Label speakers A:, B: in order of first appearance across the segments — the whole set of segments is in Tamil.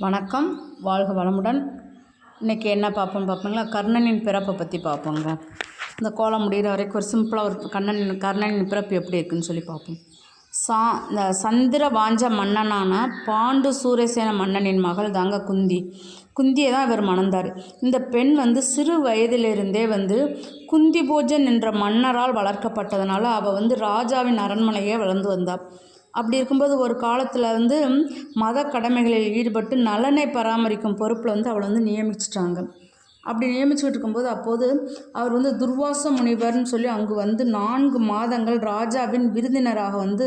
A: வணக்கம். வாழ்க வளமுடன். இன்றைக்கி என்ன பார்ப்போம் பார்ப்போங்களா? கர்ணனின் பிறப்பை பற்றி பார்ப்போங்க. இந்த கோலம் முடிகிற வரைக்கும் ஒரு சிம்பிளாக ஒரு கண்ணன் கர்ணனின் பிறப்பு எப்படி இருக்குன்னு சொல்லி பார்ப்போம். சா இந்த சந்திர வாஞ்ச மன்னனான பாண்டு சூரியசேன மன்னனின் மகள் தாங்க குந்தி. குந்தியை தான் இவர் மணந்தார். இந்த பெண் வந்து சிறு வயதிலிருந்தே வந்து குந்தி போஜன் என்ற மன்னரால் வளர்க்கப்பட்டதுனால அவள் வந்து ராஜாவின் அரண்மனையே வளர்ந்து வந்தாள் அப்படி இருக்கும்போது ஒரு காலத்தில் வந்து மத கடமைகளில் ஈடுபட்டு நலனை பராமரிக்கும் பொறுப்பில் வந்து அவளை வந்து நியமிச்சிட்டாங்க. அப்படி நியமிச்சுக்கிட்டு இருக்கும்போது அப்போது அவர் வந்து துர்வாச முனிவர்னு சொல்லி அங்கு வந்து நான்கு மாதங்கள் ராஜாவின் விருந்தினராக வந்து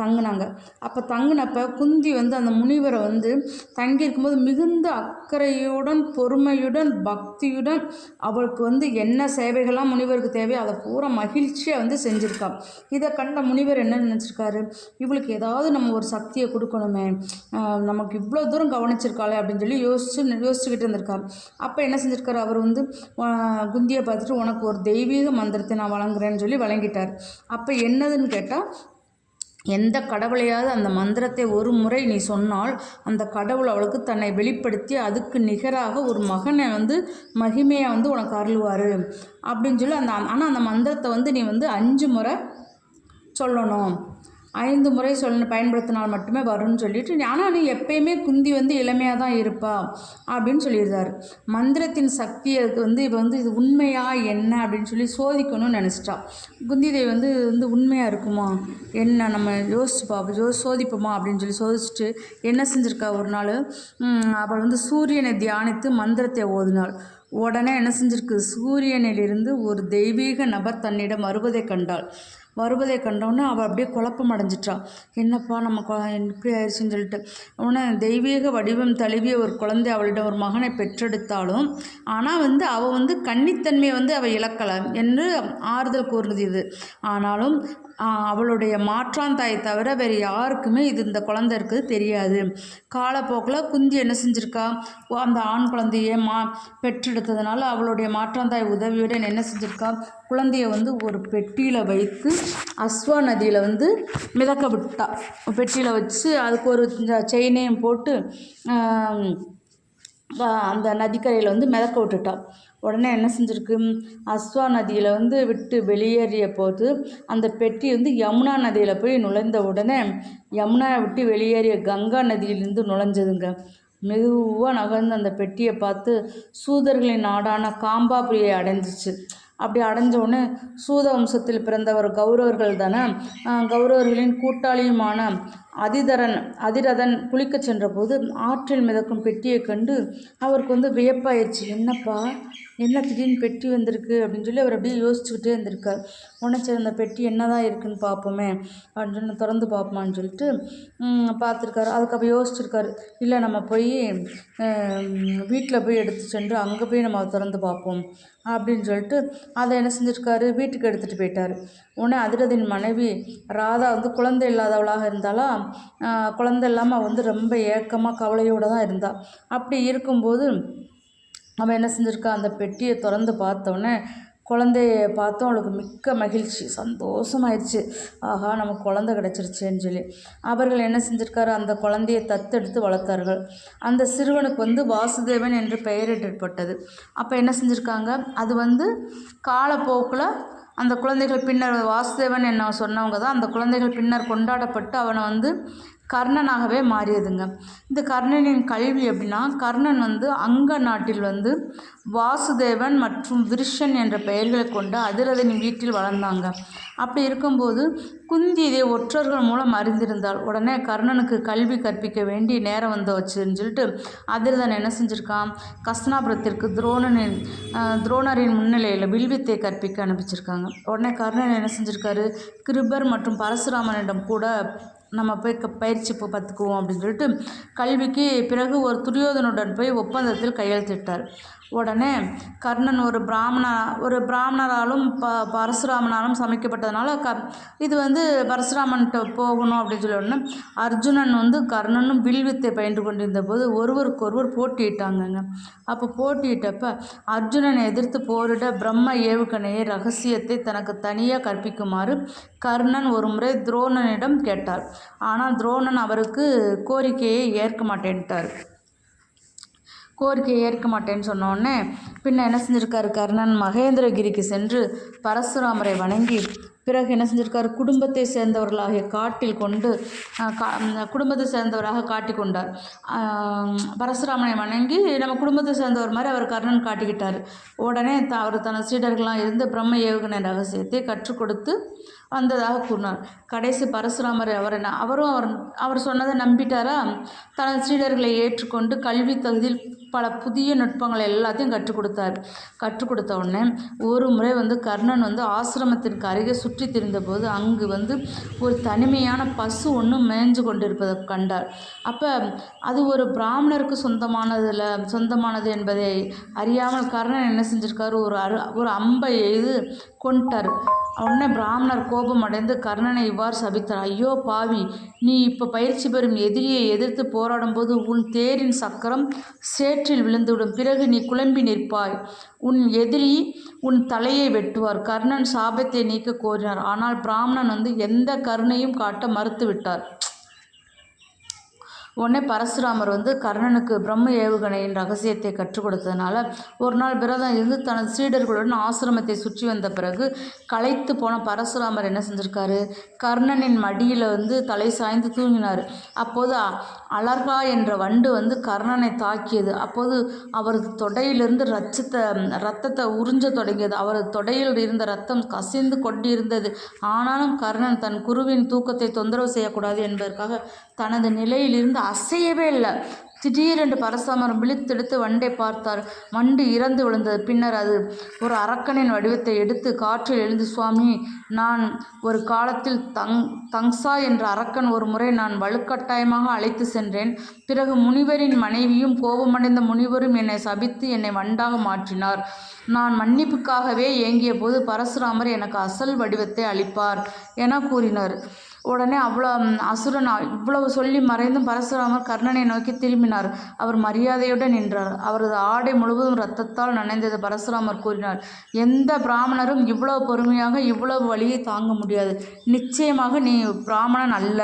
A: தங்கினாங்க. அப்போ தங்கினப்ப குந்தி வந்து அந்த முனிவரை வந்து தங்கியிருக்கும்போது மிகுந்த அக்கறையுடன் பொறுமையுடன் பக்தியுடன் அவளுக்கு வந்து என்ன சேவைகள்லாம் முனிவருக்கு தேவையோ அதை பூரா மகிழ்ச்சியாக வந்து செஞ்சுருக்காள். இதை கண்ட முனிவர் என்ன நினச்சிருக்காரு? இவளுக்கு ஏதாவது நம்ம ஒரு சக்தியை கொடுக்கணுமே. நமக்கு இவ்வளோ தூரம் கவனிச்சிருக்காளே அப்படின்னு சொல்லி யோசிச்சு யோசிச்சுக்கிட்டு இருந்திருக்காரு. அப்போ என்ன செஞ்சுருக்காரு? அவர் வந்து குந்தியை பார்த்துட்டு உனக்கு ஒரு தெய்வீக மந்திரத்தை நான் வழங்குறேன்னு சொல்லி வழங்கிட்டார். அப்போ என்னதுன்னு கேட்டால் எந்த கடவுளையாவது அந்த மந்திரத்தை ஒரு முறை நீ சொன்னால் அந்த கடவுள் அவளுக்கு தன்னை வெளிப்படுத்தி அதுக்கு நிகராக ஒரு மகனை வந்து மகிமையாக வந்து உனக்கு அருள்வார். அப்படின்னு சொல்லி அந்த ஆனால் அந்த மந்திரத்தை வந்து நீ வந்து அஞ்சு முறை சொல்லணும். ஐந்து முறை சொல் பயன்படுத்தினால் மட்டுமே வரும்னு சொல்லிட்டு ஆனால் நீ எப்பயுமே குந்தி வந்து இளமையாக தான் இருப்பா அப்படின்னு சொல்லியிருந்தார். மந்திரத்தின் சக்தியை வந்து இப்போ வந்து இது உண்மையாக என்ன? அப்படின்னு சொல்லி சோதிக்கணும்னு நினச்சிட்டா. குந்தி தேவி வந்து வந்து உண்மையாக இருக்குமா? என்ன? நம்ம யோசிச்சு பார்ப்போம் யோ சோதிப்போமா? அப்படின்னு சொல்லி சோதிச்சுட்டு என்ன செஞ்சுருக்கா ஒரு நாள்? அவள் வந்து சூரியனை தியானித்து மந்திரத்தை ஓதினாள். உடனே என்ன செஞ்சிருக்கு? சூரியனிலிருந்து ஒரு தெய்வீக நபர் தன்னிடம் வருவதை கண்டாள். வருவதை கண்டோன்னே அவள் அப்படியே குழப்பம் அடைஞ்சிட்டான் என்னப்பா நம்ம இப்படி ஆயிடுச்சுன்னு சொல்லிட்டு. உடனே தெய்வீக வடிவம் தழுவிய ஒரு குழந்தை அவளிடம் ஒரு மகனை பெற்றெடுத்தாலும் ஆனால் வந்து அவள் வந்து கன்னித்தன்மையை வந்து அவள் இழக்கலை என்று ஆறுதல் கூறுனது இது. ஆனாலும் அவளுடைய மாற்றாந்தாயை தவிர வேறு யாருக்குமே இது இந்த குழந்தை இருக்குது தெரியாது. காலப்போக்கில் குந்தி என்ன செஞ்சுருக்கா? அந்த ஆண் குழந்தைய மா பெற்றெடுத்ததுனால அவளுடைய மாற்றாந்தாய் உதவியுடன் என்ன செஞ்சுருக்கா? குழந்தைய வந்து ஒரு பெட்டியில் வைத்து அஸ்வா நதியில் வந்து மிதக்க விட்டா. பெட்டியில் வச்சு அதுக்கு ஒரு செயினையும் போட்டு அந்த நதிக்கரையில் வந்து மிதக்க விட்டுட்டா. உடனே என்ன செஞ்சுருக்கு? அஸ்வா நதியில் வந்து விட்டு வெளியேறிய போது அந்த பெட்டி வந்து யமுனா நதியில் போய் நுழைந்த உடனே யமுனா விட்டு வெளியேறிய கங்கா நதியிலிருந்து நுழைஞ்சதுங்க. மெதுவாக நகர்ந்து அந்த பெட்டியை பார்த்து சூதர்களின் நாடான காம்பாபுரியை அடைஞ்சிச்சு. அப்படி அடைஞ்ச உடனே சூத வம்சத்தில் பிறந்தவர் கௌரவர்கள் தானே கௌரவர்களின் கூட்டாளியுமான அதிதரன் அதிரதன் குளிக்கச் சென்றபோது ஆற்றில் மிதக்கும் பெட்டியை கண்டு அவருக்கு வந்து வியப்பாயிடுச்சு என்னப்பா என்ன திடீர்னு பெட்டி வந்திருக்கு அப்படின்னு சொல்லி அவர் அப்படியே யோசிச்சுக்கிட்டே இருந்திருக்கார். உடனே சரி அந்த பெட்டி என்ன தான் இருக்குன்னு பார்ப்போமே அப்படின்னு சொல்லி திறந்து பார்ப்போமான்னு சொல்லிட்டு பார்த்துருக்காரு. அதுக்கப்புறம் யோசிச்சிருக்காரு. இல்லை நம்ம போய் வீட்டில் போய் எடுத்து சென்று அங்கே போய் நம்ம திறந்து பார்ப்போம் அப்படின்னு சொல்லிட்டு அதை என்ன செஞ்சுருக்காரு? வீட்டுக்கு எடுத்துகிட்டு போயிட்டார். உடனே அதிரதின் மனைவி ராதா வந்து குழந்தை இல்லாதவளாக இருந்தாலும் குழந்தை இல்லாமல் வந்து ரொம்ப ஏக்கமாக கவலையோடு தான் இருந்தாள் அப்படி இருக்கும்போது அவன் என்ன செஞ்சுருக்கா? அந்த பெட்டியை திறந்து பார்த்தோன்னே குழந்தைய பார்த்தோம் அவளுக்கு மிக்க மகிழ்ச்சி சந்தோஷமாயிடுச்சு ஆஹா நமக்கு குழந்தை கிடச்சிருச்சேன்னு சொல்லி. அவர்கள் என்ன செஞ்சுருக்காரு? அந்த குழந்தையை தத்தெடுத்து வளர்த்தார்கள். அந்த சிறுவனுக்கு வந்து வாசுதேவன் என்று பெயரிடப்பட்டது. அப்போ என்ன செஞ்சுருக்காங்க? அது வந்து காலப்போக்கில் அந்த குழந்தைகள் பின்னர் வாசுதேவன் என்ன சொன்னவங்க தான் அந்த குழந்தைகள் பின்னர் கொண்டாடப்பட்டு அவனை வந்து கர்ணனாகவே மாறியதுங்க. இந்த கர்ணனின் கல்வி எப்படின்னா கர்ணன் வந்து அங்க நாட்டில் வந்து வாசுதேவன் மற்றும் விருஷன் என்ற பெயர்களை கொண்ட அதிரதனின் வீட்டில் வளர்ந்தாங்க. அப்படி இருக்கும்போது குந்தி இதை ஒற்றர்கள் மூலம் அறிந்திருந்தால் உடனே கர்ணனுக்கு கல்வி கற்பிக்க வேண்டி நேரம் வந்து வச்சுன்னு சொல்லிட்டு அதிரதன் என்ன செஞ்சுருக்கான்? கஸ்னாபுரத்திற்கு துரோணனின் துரோணரின் முன்னிலையில் வில்வித்தை கற்பிக்க அனுப்பிச்சிருக்காங்க. உடனே கர்ணன் என்ன செஞ்சுருக்காரு? கிருபர் மற்றும் பரசுராமனிடம் கூட நம்ம போய் க பயிற்சி இப்போ கற்றுக்குவோம் அப்படின்னு சொல்லிட்டு கல்விக்கு பிறகு ஒரு துரியோதனுடன் போய் ஒப்பந்தத்தில் கையெழுத்திட்டார். உடனே கர்ணன் ஒரு பிராமண ஒரு பிராமணராலும் ப பரசுராமனாலும் சமைக்கப்பட்டதுனால க இது வந்து பரசுராமன்கிட்ட போகணும் அப்படின்னு சொல்லி உடனே அர்ஜுனன் வந்து கர்ணனும் வில்வித்தை பயின்று கொண்டிருந்த போது ஒருவருக்கு ஒருவர் போட்டியிட்டாங்கங்க. அப்போ போட்டியிட்டப்ப அர்ஜுனனை எதிர்த்து போரிட பிரம்ம ஏவுகணையை ரகசியத்தை தனக்கு தனியாக கற்பிக்குமாறு கர்ணன் ஒரு முறை துரோணனிடம் கேட்டார் ஆனால் துரோணன் அவருக்கு கோரிக்கையை ஏற்க மாட்டேன்ட்டார். கோரிக்கையை ஏற்க மாட்டேன்னு சொன்னோடனே பின்ன என்ன செஞ்சுருக்காரு கர்ணன்? மகேந்திரகிரிக்கு சென்று பரசுராமரை வணங்கி பிறகு என்ன செஞ்சிருக்காரு? குடும்பத்தை சேர்ந்தவர்களாகிய காட்டில் கொண்டு குடும்பத்தை சேர்ந்தவராக காட்டி கொண்டார். பரசுராமனை வணங்கி நம்ம குடும்பத்தை சேர்ந்தவர் மாதிரி அவர் கர்ணன் காட்டிக்கிட்டார். உடனே த அவர் தனது சீடர்களாக இருந்து பிரம்ம ஏவுகணை ரகசியத்தை கற்றுக் கொடுத்து வந்ததாக கூறினார். கடைசி பரசுராமர் அவர் என்ன அவரும் அவர் அவர் சொன்னதை நம்பிட்டாரா? தனது சீடர்களை ஏற்றுக்கொண்டு கல்வி தகுதியில் பல புதிய நுட்பங்களை எல்லாத்தையும் கற்றுக் கொடுத்தார். கற்றுக் கொடுத்த உடனே ஒரு முறை வந்து கர்ணன் வந்து ஆசிரமத்திற்கு அருகே சுற்றி திரிந்தபோது அங்கு வந்து ஒரு தனிமையான பசு ஒன்று மேய்ஞ்சு கொண்டிருப்பதை கண்டார். அப்போ அது ஒரு பிராமணருக்கு சொந்தமானதில் சொந்தமானது என்பதை அறியாமல் கர்ணன் என்ன செஞ்சிருக்காரு? ஒரு அரு ஒரு அம்பை எய்து கொண்டுட்டார் உடனே பிராமணர் கோபம் அடைந்து கர்ணனை இவ்வாறு சபித்தார். ஐயோ பாவி நீ இப்போ பயிற்சி பெறும் எதிரியை எதிர்த்து போராடும்போது உன் தேரின் சக்கரம் சேற்றில் விழுந்துவிடும். பிறகு நீ குழம்பி நிற்பாய். உன் எதிரி உன் தலையை வெட்டுவார். கர்ணன் சாபத்தை நீக்க கோரினார். ஆனால் பிராமணன் வந்து எந்த கருணையும் காட்ட மறுத்து விட்டார் உடனே பரசுராமர் வந்து கர்ணனுக்கு பிரம்ம ஏவுகணையின் ரகசியத்தை கற்றுக் கொடுத்ததுனால ஒரு நாள் விரதம் இருந்து தனது சீடர்களுடன் ஆசிரமத்தை சுற்றி வந்த பிறகு களைத்து போன பரசுராமர் என்ன செஞ்சிருக்காரு? கர்ணனின் மடியில் வந்து தலை சாய்ந்து தூங்கினார். அப்போது அலர்கா என்ற வண்டு வந்து கர்ணனை தாக்கியது. அப்போது அவரது தொடையிலிருந்து ரச்சத்தை ரத்தத்தை உறிஞ்ச தொடங்கியது. அவரது தொடையில் இருந்த ரத்தம் கசிந்து கொண்டிருந்தது. ஆனாலும் கர்ணன் தன் குருவின் தூக்கத்தை தொந்தரவு செய்யக்கூடாது என்பதற்காக தனது நிலையிலிருந்து அசையவே இல்லை. திடீரென்று பரசுராமர் விழித்தெடுத்து வண்டை பார்த்தார். வண்டு இறந்து விழுந்தது. பின்னர் அது ஒரு அரக்கனின் வடிவத்தை எடுத்து காற்றில் எழுந்து சுவாமி நான் ஒரு காலத்தில் தங் தங்சா என்ற அரக்கன் ஒரு முறை நான் வலுக்கட்டாயமாக அழைத்து சென்றேன். பிறகு முனிவரின் மனைவியும் கோபமடைந்த முனிவரும் என்னை சபித்து என்னை வண்டாக மாற்றினார். நான் மன்னிப்புக்காகவே ஏங்கிய போது பரசுராமர் எனக்கு அசல் வடிவத்தை அளிப்பார் என கூறினார். உடனே அவ்வளோ அசுரன் இவ்வளவு சொல்லி மறைந்தும் பரசுராமர் கர்ணனை நோக்கி திரும்பினார். அவர் மரியாதையுடன் நின்றார். அவரது ஆடை முழுவதும் இரத்தத்தால் நனைந்தது பரசுராமர் கூறினார். எந்த பிராமணரும் இவ்வளவு பொறுமையாக இவ்வளவு வலியை தாங்க முடியாது. நிச்சயமாக நீ பிராமணன் அல்ல.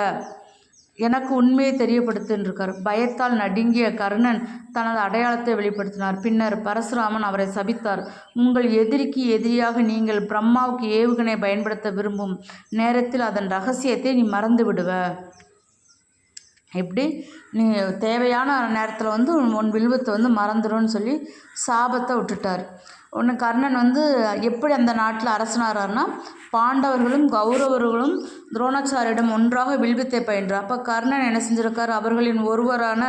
A: எனக்கு உண்மையை தெரியப்படுத்தின்றிருக்கார் பயத்தால் நடுங்கிய கர்ணன் தனது அடையாளத்தை வெளிப்படுத்தினார். பின்னர் பரசுராமன் அவரை சபித்தார். உங்கள் எதிரிக்கு எதிரியாக நீங்கள் பிரம்மாவுக்கு ஏவுகணை பயன்படுத்த விரும்பும் நேரத்தில் அதன் ரகசியத்தை நீ மறந்து விடுவ எப்படி? நீ தேவையான நேரத்தில் வந்து உன் வில்வத்தை வந்து மறந்துடும்னு சொல்லி சாபத்தை விட்டுட்டார். ஒன்று கர்ணன் வந்து எப்படி அந்த நாட்டில் அரசனாரார்னா பாண்டவர்களும் கௌரவர்களும் துரோணாச்சாரியிடம் ஒன்றாக வில்வித்தை பயின்றார். அப்போ கர்ணன் என்ன செஞ்சிருக்கார்? அவர்களின் ஒருவரான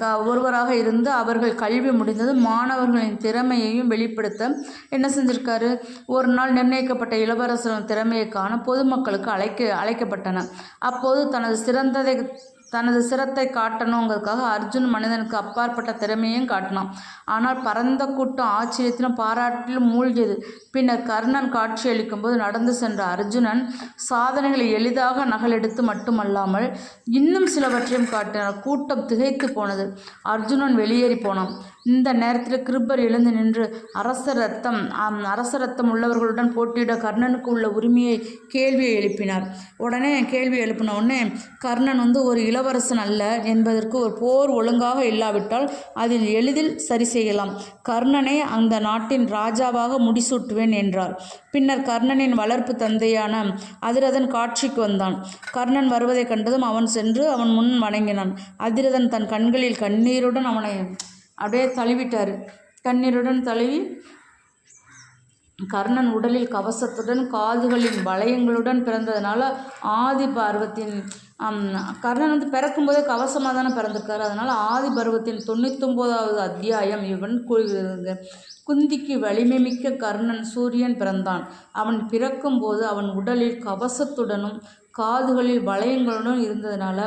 A: க ஒருவராக இருந்து அவர்கள் கல்வி முடிந்தது மாணவர்களின் திறமையையும் வெளிப்படுத்த என்ன செஞ்சிருக்காரு? ஒரு நாள் நிர்ணயிக்கப்பட்ட இளவரசரின் திறமையை காண பொதுமக்களுக்கு அழைக்க அழைக்கப்பட்டன அப்போது தனது சிறந்ததை தனது சிரத்தை காட்டணுங்கிறதுக்காக அர்ஜுன் மனிதனுக்கு அப்பாற்பட்ட திறமையும் காட்டினான். ஆனால் பரந்த கூட்டம் ஆச்சரியத்திலும் பாராட்டிலும் மூழ்கியது. பின்னர் கர்ணன் காட்சியளிக்கும்போது நடந்து சென்ற அர்ஜுனன் சாதனைகளை எளிதாக நகலெடுத்து மட்டுமல்லாமல் இன்னும் சிலவற்றையும் காட்டினார் கூட்டம் திகைத்து போனது. அர்ஜுனன் வெளியேறி போனான். இந்த நேரத்தில் கிருப்பர் எழுந்து நின்று அரச ரத்தம் அரச ரத்தம் உள்ளவர்களுடன் போட்டியிட கர்ணனுக்கு உள்ள உரிமையை கேள்வியை எழுப்பினார். உடனே கேள்வி எழுப்பின உடனே கர்ணன் வந்து ஒரு இளவரசன் அல்ல என்பதற்கு ஒரு போர் ஒழுங்காக இல்லாவிட்டால் அதில் எளிதில் சரி செய்யலாம். கர்ணனை அந்த நாட்டின் ராஜாவாக முடிசூட்டுவேன் என்றார். பின்னர் கர்ணனின் வளர்ப்பு தந்தையான அதிரதன் காட்சிக்கு வந்தான். கர்ணன் வருவதைக் கண்டதும் அவன் சென்று அவன் முன் வணங்கினான். அதிரதன் தன் கண்களில் கண்ணீருடன் அவனை அப்படியே தழுவிட்டார். கண்ணீருடன் தழுவி கர்ணன் உடலில் கவசத்துடன் காதுகளின் வளையங்களுடன் பிறந்ததுனால ஆதி பருவத்தின் கர்ணன் வந்து பிறக்கும்போதே கவசமாக தானே பிறந்திருக்காரு. அதனால் ஆதி பருவத்தின் தொண்ணூத்தொம்போதாவது அத்தியாயம் இவன் கூறுகிறது. குந்திக்கு வலிமை மிக்க கர்ணன் சூரியன் பிறந்தான். அவன் பிறக்கும்போது அவன் உடலில் கவசத்துடனும் காதுகளில் வளையங்களுடன் இருந்ததனால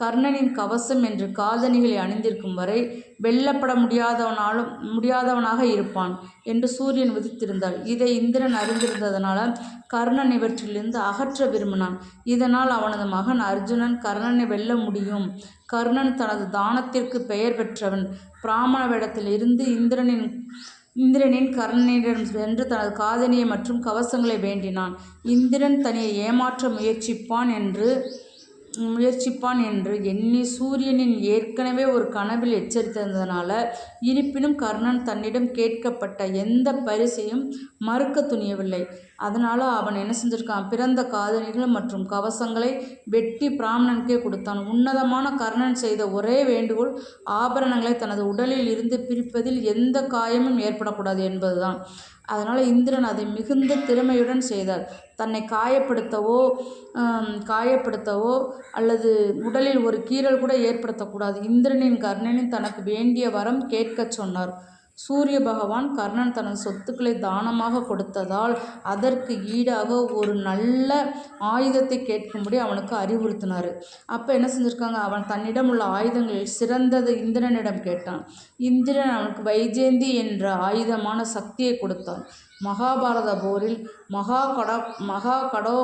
A: கர்ணனின் கவசம் என்று காதணிகளை அணிந்திருக்கும் வரை வெல்லப்பட முடியாதவனாலும் முடியாதவனாக இருப்பான் என்று சூரியன் விதித்திருந்தாள் இதை இந்திரன் அறிந்திருந்ததனால கர்ணன் இவற்றிலிருந்து அகற்ற விரும்பினான். இதனால் அவனது மகன் அர்ஜுனன் கர்ணனை வெல்ல முடியும். கர்ணன் தனது தானத்திற்கு பெயர் பெற்றவன். பிராமண வேடத்தில் இருந்து இந்திரனின் இந்திரனின் கர்ணனிடம் சென்று தனது காதணியை மற்றும் கவசங்களை வேண்டினான். இந்திரன் தன்னை ஏமாற்ற முயற்சிப்பான் என்று முயற்சிப்பான் என்று எண்ணி சூரியனின் ஏற்கனவே ஒரு கனவில் எச்சரித்திருந்ததனால இருப்பினும் கர்ணன் தன்னிடம் கேட்கப்பட்ட எந்த பரிசையும் மறுக்க துணியவில்லை. அதனால் அவன் என்ன செஞ்சிருக்கான்? பிறந்த காதணிகள் மற்றும் கவசங்களை வெட்டி பிராமணனுக்கே கொடுத்தான். உன்னதமான கர்ணன் செய்த ஒரே வேண்டுகோள் ஆபரணங்களை தனது உடலில் இருந்து பிரிப்பதில் எந்த காயமும் ஏற்படக்கூடாது என்பதுதான். அதனால் இந்திரன் அதை மிகுந்த திறமையுடன் செய்தார். தன்னை காயப்படுத்தவோ காயப்படுத்தவோ அல்லது உடலில் ஒரு கீறல் கூட ஏற்படுத்தக்கூடாது. இந்திரனின் கர்ணனின் தனக்கு வேண்டிய வரம் கேட்கச் சொன்னார். சூரிய பகவான் கர்ணன் தனது சொத்துக்களை தானமாக கொடுத்ததால் அதற்கு ஈடாக ஒரு நல்ல ஆயுதத்தை கேட்கும்படி அவனுக்கு அறிவுறுத்தினார். அப்போ என்ன செஞ்சுருக்காங்க? அவன் தன்னிடம் உள்ள ஆயுதங்களில் சிறந்தது இந்திரனிடம் கேட்டான். இந்திரன் அவனுக்கு வைஜெயந்தி என்ற ஆயுதமான சக்தியை கொடுத்தான். மகாபாரத போரில் மகா கடா மகா கடோ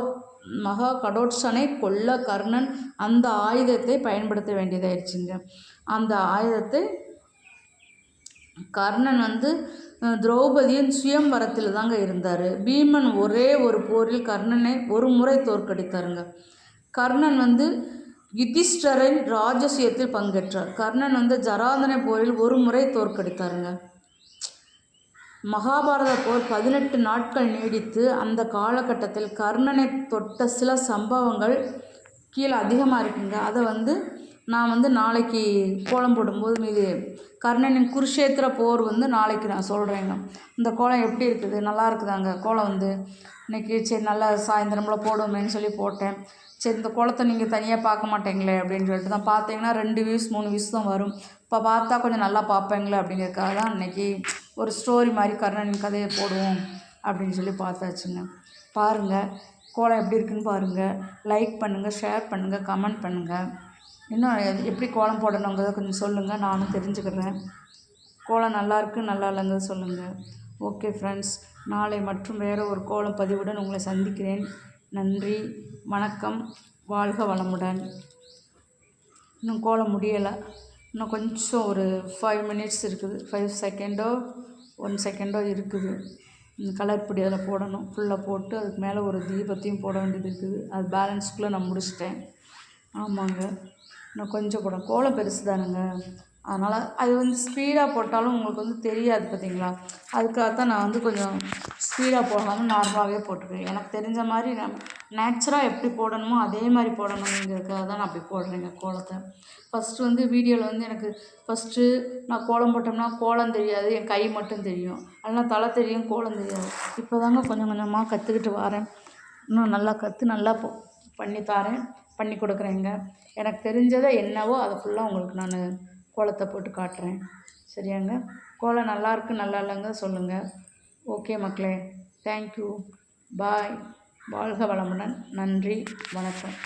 A: மகா கடோட்சனை கொல்ல கர்ணன் அந்த ஆயுதத்தை பயன்படுத்த வேண்டியதாயிருச்சுங்க. அந்த ஆயுதத்தை கர்ணன் வந்து திரௌபதியின் சுயம்பரத்தில் தாங்க இருந்தார். பீமன் ஒரே ஒரு போரில் கர்ணனை ஒரு முறை தோற்கடித்தாருங்க. கர்ணன் வந்து யுதிஷ்டரின் ராஜசியத்தில் பங்கேற்றார். கர்ணன் வந்து ஜராதனை போரில் ஒரு முறை தோற்கடித்தாருங்க. மகாபாரத போர் பதினெட்டு நாட்கள் நீடித்து அந்த காலகட்டத்தில் கர்ணனை தொட்ட சில சம்பவங்கள் கீழே அதிகமாக இருக்குங்க. அதை வந்து நான் வந்து நாளைக்கு கோலம் போடும்போது மீது கர்ணனின் குருஷேத்திர போர் வந்து நாளைக்கு நான் சொல்கிறேங்க இந்த கோலம் எப்படி இருக்குது? நல்லா இருக்குதாங்க? கோலம் வந்து இன்றைக்கி சரி நல்லா சாயந்தரமில் போடுவோமேன்னு சொல்லி போட்டேன். சரி இந்த குளத்தை நீங்கள் தனியாக பார்க்க மாட்டேங்களே அப்படின்னு சொல்லிட்டு தான் பார்த்தீங்கன்னா ரெண்டு வியூஸ் மூணு வியூஸ் தான் வரும். இப்போ பார்த்தா கொஞ்சம் நல்லா பார்ப்பேங்களே அப்படிங்கிறதுக்காக தான் இன்றைக்கி ஒரு ஸ்டோரி மாதிரி கர்ணனின் கதையை போடுவோம் அப்படின்னு சொல்லி பார்த்தாச்சுங்க. பாருங்கள் கோலம் எப்படி இருக்குன்னு பாருங்கள் லைக் பண்ணுங்கள் ஷேர் பண்ணுங்கள் கமெண்ட் பண்ணுங்கள் இன்னும் எப்படி கோலம் போடணுங்கிறத கொஞ்சம் சொல்லுங்கள் நானும் தெரிஞ்சுக்கிறேன். கோலம் நல்லா இருக்குது நல்லா இல்லைங்கிறத சொல்லுங்கள் ஓகே ஃப்ரெண்ட்ஸ் நாளை மற்றும் வேறு ஒரு கோலம் பதிவுடன் உங்களை சந்திக்கிறேன். நன்றி வணக்கம் வாழ்க வளமுடன். இன்னும் கோலம் முடியலை. இன்னும் கொஞ்சம் ஒரு ஃபைவ் மினிட்ஸ் இருக்குது. ஃபைவ் செகண்டோ ஒன் செகண்டோ இருக்குது. கலர் பொடி அதில் போடணும். ஃபுல்லாக போட்டு அதுக்கு மேலே ஒரு தீபத்தையும் போட வேண்டியது இருக்குது. அது பேலன்ஸ்க்குள்ளே நான் முடிச்சிட்டேன். ஆமாங்க. இன்னும் கொஞ்சம் போடும் கோலம் பெருசு தானுங்க. அதனால் அது வந்து ஸ்பீடாக போட்டாலும் உங்களுக்கு வந்து தெரியாது பார்த்தீங்களா அதுக்காக தான் நான் வந்து கொஞ்சம் ஸ்பீடாக போடாமல் நார்மலாகவே போட்டுருக்கேன். எனக்கு தெரிஞ்ச மாதிரி நான் நேச்சுராக எப்படி போடணுமோ அதே மாதிரி போடணுங்கிறதுக்காக தான் நான் அப்படி போடுறேங்க கோலத்தை. ஃபஸ்ட்டு வந்து வீடியோவில் வந்து எனக்கு ஃபஸ்ட்டு நான் கோலம் போட்டோம்னா கோலம் தெரியாது என் கை மட்டும் தெரியும். அதெல்லாம் தலை தெரியும் கோலம் தெரியாது. இப்போ தாங்க கொஞ்சம் கொஞ்சமாக கற்றுக்கிட்டு வரேன். இன்னும் நல்லா கற்று நல்லா பண்ணி தரேன். பண்ணி கொடுக்குறேங்க. எனக்கு தெரிஞ்சதை என்னவோ அதை ஃபுல்லாக உங்களுக்கு நான் கோலத்தை போட்டு காட்டுறேன். சரியாங்க? கோலம் நல்லாயிருக்கு நல்லா இல்லைங்க சொல்லுங்கள் ஓகே மக்களே தேங்க்யூ பாய் வாழ்க வளமுடன். நன்றி வணக்கம்.